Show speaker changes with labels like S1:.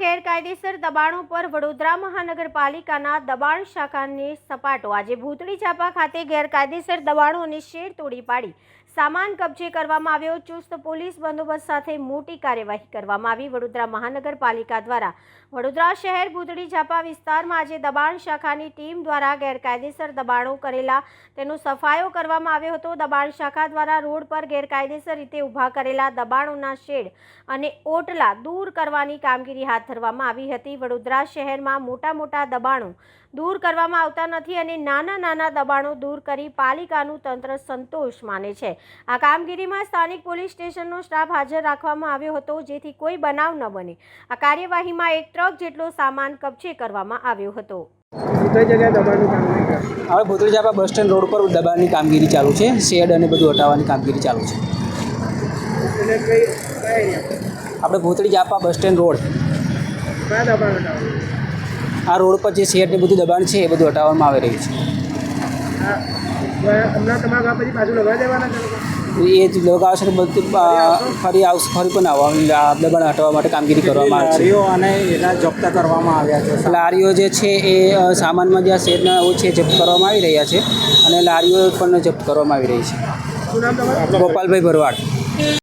S1: ગેરકાયદેસર દબાણો પર વડોદરા મહાનગરપાલિકાના દબાણ શાખાને સપાટો. આજે ભૂતળી ચાપા ખાતે ગેરકાયદેસર દબાણોની શેર તોડી પાડી. સામાન કબજે કરવામાં આવ્યો. ચુસ્ત પોલીસ બંદોબસ્ત સાથે મોટી કાર્યવાહી કરવામાં આવી. વડોદરા મહાનગરપાલિકા દ્વારા વડોદરા શહેર ભૂતળી ઝાપા વિસ્તારમાં આજે દબાણ શાખાની ટીમ દ્વારા ગેરકાયદેસર દબાણો કરેલા તેનો સફાયો કરવામાં આવ્યો હતો. દબાણ શાખા દ્વારા રોડ પર ગેરકાયદેસર રીતે ઊભા કરેલા દબાણોના શેડ અને ઓટલા દૂર કરવાની કામગીરી હાથ ધરવામાં આવી હતી. વડોદરા શહેરમાં મોટા મોટા દબાણો દૂર કરવામાં આવતા નથી અને નાના નાના દબાણો દૂર કરી પાલિકાનું તંત્ર સંતોષ માને છે. આ કામગીરીમાં સ્થાનિક પોલીસ સ્ટેશનનો સ્ટાફ હાજર રાખવામાં આવ્યો હતો જેથી કોઈ બનાવ ન બને. આ કાર્યવાહીમાં એક ટ્રક જેટલો સામાન કબજે કરવામાં આવ્યો હતો.
S2: કઈ જગ્યાએ દબાણનું કામ
S3: આપણે ભૂતળી બસ સ્ટેન્ડ રોડ પર દબાણની કામગીરી ચાલુ છે. શેડ અને બધું હટાવવાની કામગીરી ચાલુ છે. આપણે ભૂતળી જાપા બસ સ્ટેન્ડ રોડ.
S2: કયા દબાણ હટાવવાનું?
S3: આ રોડ પર જે શેડ ને બધું દબાણ છે એ બધું હટાવવામાં આવી રહ્યું
S2: છે.
S3: એ જ લગાવશે તો બધું ફરી આવશે ફરી પણ આવવા દબાણ હટાવવા માટે કામગીરી કરવામાં આવે
S4: લારીઓ અને એના જપ્ત કરવામાં આવ્યા છે
S3: લારીઓ જે છે એ સામાનમાં જે શેરના શેડના છે જપ્ત કરવામાં આવી રહ્યા છે અને લારીઓ પણ જપ્ત કરવામાં આવી રહી છે. ગોપાલભાઈ ભરવાડ.